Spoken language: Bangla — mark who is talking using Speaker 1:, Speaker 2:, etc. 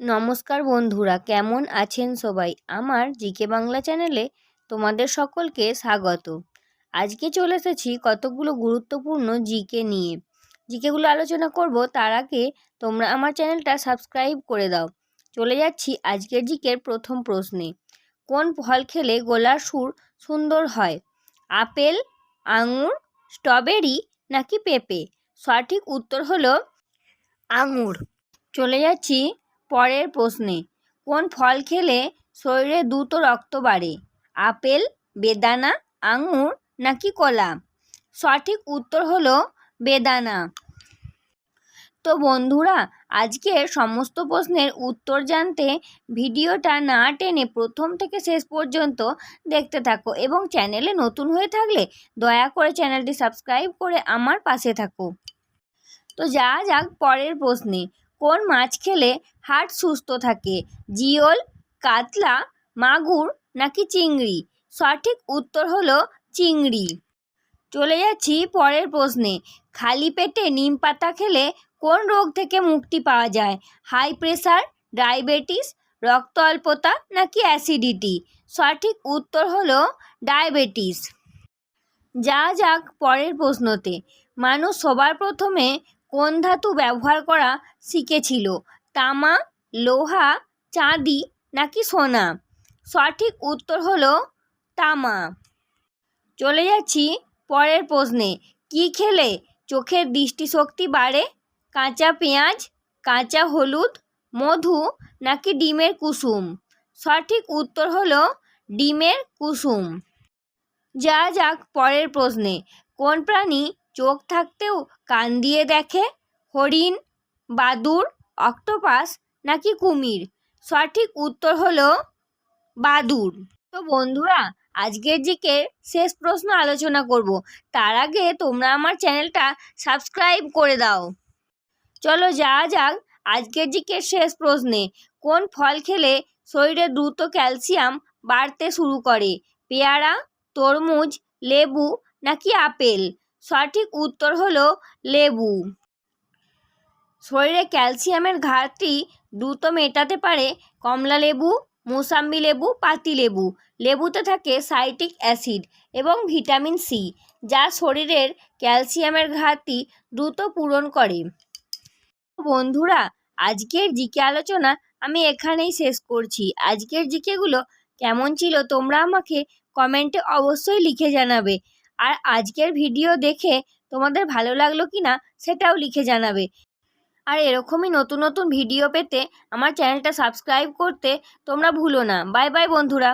Speaker 1: নমস্কার বন্ধুরা, কেমন আছেন সবাই? আমার জিকে বাংলা চ্যানেলে তোমাদের সকলকে স্বাগত। আজকে চলে এসেছি কতগুলো গুরুত্বপূর্ণ জিকে নিয়ে। জিকেগুলো আলোচনা করব, তার আগে তোমরা আমার চ্যানেলটা সাবস্ক্রাইব করে দাও। চলে যাচ্ছি আজকের জিকের প্রথম প্রশ্নে। কোন ফল খেলে গোলার সুর সুন্দর হয়? আপেল, আঙুর, স্ট্রবেরি নাকি পেঁপে? সঠিক উত্তর হলো আঙুর। চলে যাচ্ছি পরের প্রশ্নে, কোন ফল খেলে শরীরে দ্রুত রক্ত বাড়ে? আপেল, বেদানা, আঙুর নাকি কলা? সঠিক উত্তর হলো বেদানা। তো বন্ধুরা, আজকের সমস্ত প্রশ্নের উত্তর জানতে ভিডিওটা না টেনে প্রথম থেকে শেষ পর্যন্ত দেখতে থাকো এবং চ্যানেলে নতুন হয়ে থাকলে দয়া করে চ্যানেলটি সাবস্ক্রাইব করে আমার পাশে থাকো। তো যা যাক পরের প্রশ্নে কোন মাছ খেলে হার্ট সুস্থ থাকে? জিওল, কাতলা, মাগুর নাকি চিংড়ি? সঠিক উত্তর হলো চিংড়ি। চলে যাচ্ছি পরের প্রশ্নে। খালি পেটে নিম পাতা খেলে কোন রোগ থেকে মুক্তি পাওয়া যায়? হাই প্রেশার ডায়াবেটিস, রক্ত অল্পতা নাকি অ্যাসিডিটি? সঠিক উত্তর হলো ডায়াবেটিস। যা যাক পরের প্রশ্নতে। মানুষ সবার প্রথমে কোন ধাতু ব্যবহার করা শিখেছিল? তামা, লোহা, চাঁদি নাকি সোনা? সঠিক উত্তর হলো তামা। চলে যাচ্ছি পরের প্রশ্নে। কি খেলে চোখের দৃষ্টিশক্তি বাড়ে? কাঁচা পেঁয়াজ, কাঁচা হলুদ, মধু নাকি ডিমের কুসুম? সঠিক উত্তর হলো ডিমের কুসুম। যা যাক পরের প্রশ্নে। কোন প্রাণী চোখ থাকতেও কান দিয়ে দেখে। হরিণ, বাদুড়, অক্টোপাস নাকি কুমির? সঠিক উত্তর হলো বাদুড়। তো বন্ধুরা, আজকের জিকে শেষ প্রশ্ন আলোচনা করব। তার আগে তোমরা আমার চ্যানেলটা সাবস্ক্রাইব করে দাও। চলো যা যাক আজকের জিকে শেষ প্রশ্নে। কোন ফল খেলে শরীরে দ্রুত ক্যালসিয়াম বাড়তে শুরু করে? পেয়ারা, তরমুজ, লেবু নাকি আপেল? সঠিক উত্তর হলো লেবু। শরীরে ক্যালসিয়ামের ঘাটতি দ্রুত মেটাতে পারে কমলা লেবু, মোসাম্বি লেবু, পাতি লেবু। লেবুতে থাকে সাইটিক অ্যাসিড এবং ভিটামিন সি, যা শরীরের ক্যালসিয়ামের ঘাটতি দ্রুত পূরণ করে। বন্ধুরা, আজকের জিকে আলোচনা আমি এখানেই শেষ করছি। আজকের জিকেগুলো কেমন ছিল তোমরা আমাকে কমেন্টে অবশ্যই লিখে জানাবে। আর আজকের ভিডিও দেখে তোমাদের ভালো লাগল কি না সেটাও লিখে জানাবে। আর এরকমই নতুন নতুন ভিডিও পেতে আমার চ্যানেলটা সাবস্ক্রাইব করতে তোমরা ভুলো না। বাই বাই বন্ধুরা।